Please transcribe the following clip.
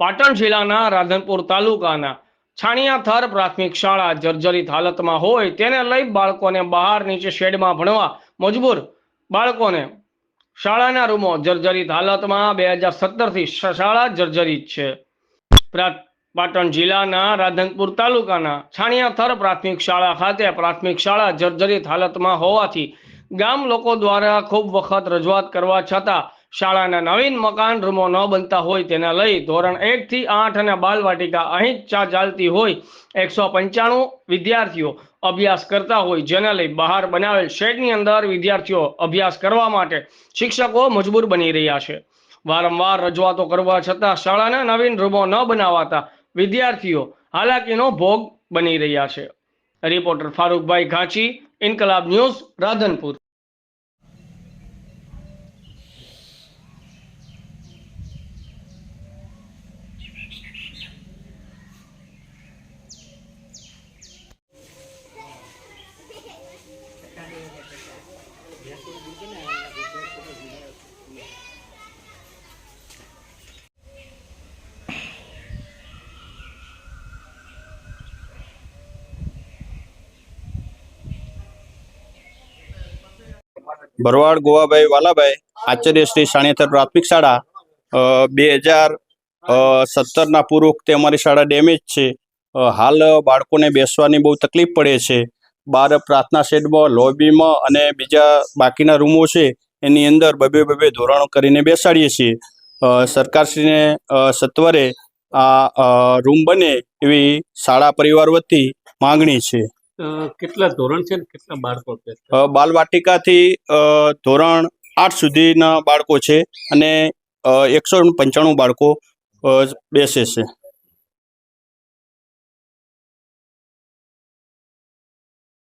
પાટણ જિલ્લાના રાધનપુર તાલુકાના છાણિયાથર પ્રાથમિક શાળા જર્જરિત હાલતમાં હોય તેને લઈ બાળકોને બહાર નીચે શેડમાં ભણવા મજબૂર બાળકોને શાળાના રૂમો જર્જરિત હાલતમાં બે હજાર સત્તરથી શાળા જર્જરિત છે. પાટણ જિલ્લાના રાધનપુર તાલુકાના છાણિયાથર પ્રાથમિક શાળા ખાતે પ્રાથમિક શાળા જર્જરિત હાલતમાં હોવાથી ગામ લોકો દ્વારા ખૂબ વખત રજૂઆત કરવા છતાં શાળાના નવીન મકાન રૂમો ન બનતા હોય તેને લઈ ધોરણ એક થી આઠ અને બાલવાટિકા અહીં ચા ચાલતી હોય. એકસો પંચાણું વિદ્યાર્થીઓ અભ્યાસ કરતા હોય, જેને લઈ બહાર બનાવેલ શેડની અંદર વિદ્યાર્થીઓ અભ્યાસ કરવા માટે શિક્ષકો મજબૂર બની રહ્યા છે. વારંવાર રજૂઆતો કરવા છતાં શાળાના નવીન રૂમો ન બનાવાતા વિદ્યાર્થીઓ હાલાકીનો ભોગ બની રહ્યા છે. રિપોર્ટર ફારૂકભાઈ ઘાંચી, ઇન્કલાબ ન્યૂઝ રાધનપુર. ભરવાડ ગોવાભાઈ, વાલાભાઈ, આચાર્ય શ્રી સાણિયાથર પ્રાથમિક શાળા બે હજાર સત્તરના પૂર્વ વખતે અમારી શાળા ડેમેજ છે. હાલ બાળકોને બેસવાની બહુ તકલીફ પડે છે. બહાર પ્રાર્થના શેડમાં, લોબીમાં અને બીજા બાકીના રૂમો છે, એની અંદર બબે બબે ધોરણો કરીને બેસાડીએ છીએ. સરકારશ્રીને સત્વરે આ રૂમ બને એવી શાળા પરિવાર વતી માંગણી છે. કેટલા ધોરણ છે કેટલા બાળકો છે? બાલવાટિકાથી ધોરણ આઠ સુધીના બાળકો છે અને એકસો પંચાણું બાળકો બેસે છે.